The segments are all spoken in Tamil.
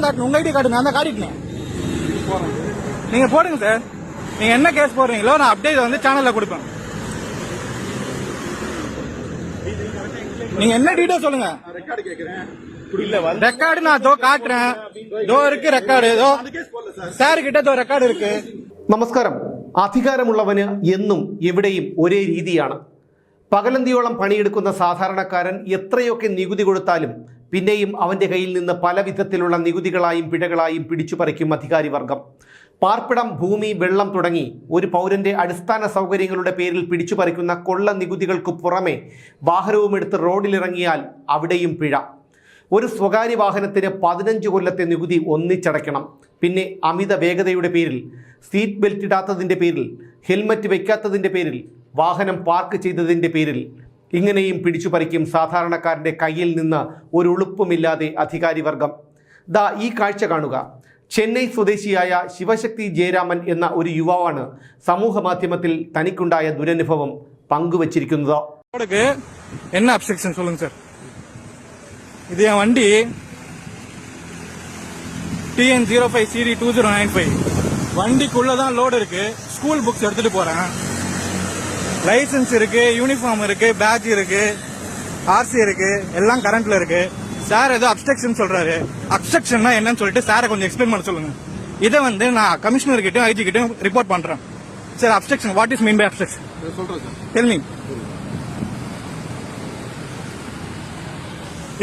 ஏன் காட்டணும் உங்க ஐடி கார்டு நான் தான் காட்டிட்டேன் நீங்க போடுங்க சார் நீங்க என்ன கேஸ் போடுறீங்களோ நான் அப்டேட் வந்து சேனல்ல கொடுப்பேன் நீங்க என்ன டீடைல் சொல்லுங்க ரெக்கார்டு கேக்குறேன் இல்ல வந்து ரெக்கார்டு நான் தோ காட்டுறேன் தோ இருக்கு ரெக்கார்டு ஏதோ சார் கிட்ட தோ ரெக்கார்டு இருக்கு നമസ്കാരം അധികാരമുള്ളവന് എന്നും എവിടെയും ഒരേ രീതിയാണ് പകലന്തിയോളം പണിയെടുക്കുന്ന സാധാരണക്കാരൻ എത്രയൊക്കെ നികുതി കൊടുത്താലും പിന്നെയും അവന്റെ കയ്യിൽ നിന്ന് പല വിധത്തിലുള്ള നികുതികളായും പിഴകളായും പിടിച്ചു പറിക്കും അധികാരി വർഗം പാർപ്പിടം ഭൂമി വെള്ളം തുടങ്ങി ഒരു പൗരന്റെ അടിസ്ഥാന സൗകര്യങ്ങളുടെ പേരിൽ പിടിച്ചു പറിക്കുന്ന കൊള്ള നികുതികൾക്ക് പുറമെ വാഹനവുമെടുത്ത് റോഡിലിറങ്ങിയാൽ അവിടെയും പിഴ. ഒരു സ്വകാര്യ വാഹനത്തിന് പതിനഞ്ച് കൊല്ലത്തെ നികുതി ഒന്നിച്ചടയ്ക്കണം. പിന്നെ അമിത വേഗതയുടെ പേരിൽ സീറ്റ് ബെൽറ്റ് ഇടാത്തതിന്റെ പേരിൽ ഹെൽമറ്റ് വയ്ക്കാത്തതിന്റെ പേരിൽ വാഹനം പാർക്ക് ചെയ്തതിന്റെ പേരിൽ ഇങ്ങനെയും പിടിച്ചു പറിക്കും സാധാരണക്കാരൻ്റെ കയ്യിൽ നിന്ന് ഒരു ഉളുപ്പുമില്ലാതെ അധികാരി വർഗം ദാ ഈ കാഴ്ച കാണുക ചെന്നൈ സ്വദേശിയായ ശിവശക്തി ജയരാമൻ എന്ന ഒരു യുവാവാണ് സമൂഹ മാധ്യമത്തിൽ തനിക്കുണ്ടായ ദുരനുഭവം പങ്കുവച്ചിരിക്കുന്നത് ரோடுக்கு என்ன அப்செக்ஷன் சொல்லுங்க சார் இது என் வண்டி TN zero five CD two zero nine five வண்டிக்குள்ள தான் லோடு இருக்கு ஸ்கூல் புக்ஸ் எடுத்துட்டு போறேன் லைசென்ஸ் இருக்கு யூனிஃபார்ம் இருக்கு பேட்ச் இருக்கு ஆர்சி இருக்கு எல்லாம் கரண்ட்ல இருக்கு. சார் ஏதோ அப்ஸ்ட்ரக்ஷன் சொல்றாரு. அப்ஸ்ட்ரக்ஷன்னா என்னன்னு சொல்லிட்டு சாரை கொஞ்சம் எக்ஸ்பிளைன் பண்ண சொல்லுங்க. இதை வந்து நான் கமிஷனர் கிட்டயும் ஐஜி கிட்டயும் ரிப்போர்ட் பண்றேன். Sir obstruction what is mean by obstruction சொல்றேன் sir Tell me.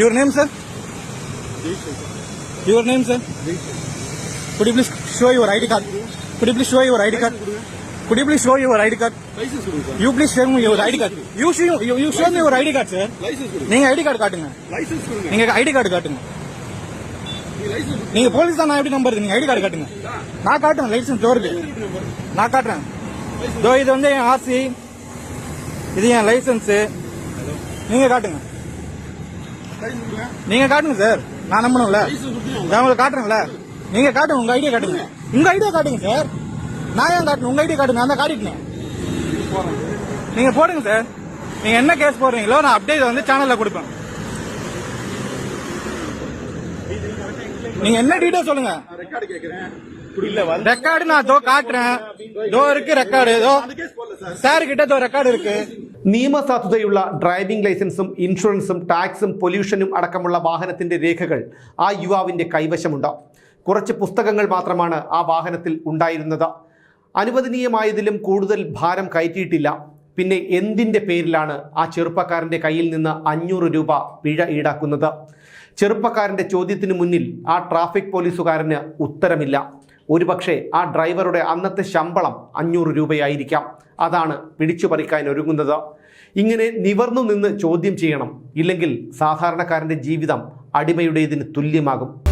Your name, sir? Your name, sir? Could you please show your ID card? Could you please Could you please show your ID card? Licence கொடுங்க. You please show me your ID card. You show you, you show me your ID card, sir. Licence கொடுங்க. நீங்க ஐடி கார்டு காட்டுங்க. லைசன்ஸ் கொடுங்க. நீங்க ஐடி கார்டு காட்டுங்க. நீ லைசன்ஸ் நீங்க போலீஸ் தான் நான் எப்படி நம்புறது நீங்க ஐடி கார்டு காட்டுங்க. நான் காட்டுறேன் லைசன்ஸ் டோருக்கு நான் காட்டுறேன். இதோ இது வந்து என் ஆர்சி இது என் லைசன்ஸ் நீங்க காட்டுங்க. லைசன்ஸ் கொடுங்க. நீங்க காட்டுங்க சார் நான் நம்பணும்ல. லைசன்ஸ் கொடுங்க நான் உங்களுக்கு காட்டுறேன்ல. நீங்க காட்டுங்க உங்க ஐடியா காட்டுங்க. உங்க ஐடியா காட்டுங்க சார் நான் ஏன் காட்டணும் உங்க ஐடியா காட்டுங்க நான் தான் காட்டிட்டேன் நீங்க போடுங்க சார் நீங்க என்ன கேஸ் போடுறீங்களோ நான் அப்டேட் வந்து சேனல்ல கொடுப்பேன் நீங்க என்ன டீடைல் சொல்லுங்க ரெக்கார்டு கேக்குறேன் இல்ல வந்து ரெக்கார்டு நான் தோ காட்டுறேன் தோ இருக்கு ரெக்கார்டு ஏதோ அந்த கேஸ் போடல சார் சார் கிட்ட தோ ரெக்கார்டு இருக்கு നിയമസാധുതയുള്ള ഡ്രൈവിംഗ് ലൈസൻസും ഇൻഷുറൻസും ടാക്സും പൊല്യൂഷനും അടക്കമുള്ള വാഹനത്തിന്റെ രേഖകൾ ആ യുവാവിന്റെ കൈവശമുണ്ട് കുറച്ച് പുസ്തകങ്ങൾ മാത്രമാണ് ആ വാഹനത്തിൽ ഉണ്ടായിരുന്നത് അനുവദനീയമായതിലും കൂടുതൽ ഭാരം കയറ്റിയിട്ടില്ല. പിന്നെ എന്തിന്റെ പേരിലാണ് ആ ചെറുപ്പക്കാരന്റെ കയ്യിൽ നിന്ന് അഞ്ഞൂറ് രൂപ പിഴ ഈടാക്കുന്നത്? ചെറുപ്പക്കാരന്റെ ചോദ്യത്തിന് മുന്നിൽ ആ ട്രാഫിക് പോലീസുകാരന് ഉത്തരമില്ല. ഒരുപക്ഷെ ആ ഡ്രൈവറുടെ അന്നത്തെ ശമ്പളം അഞ്ഞൂറ് രൂപയായിരിക്കാം. അതാണ് പിടിച്ചു പറിക്കാൻ ഒരുങ്ങുന്നത്. ഇങ്ങനെ നിവർന്നു നിന്ന് ചോദ്യം ചെയ്യണം. ഇല്ലെങ്കിൽ സാധാരണക്കാരന്റെ ജീവിതം അടിമയുടേതിന് തുല്യമാകും.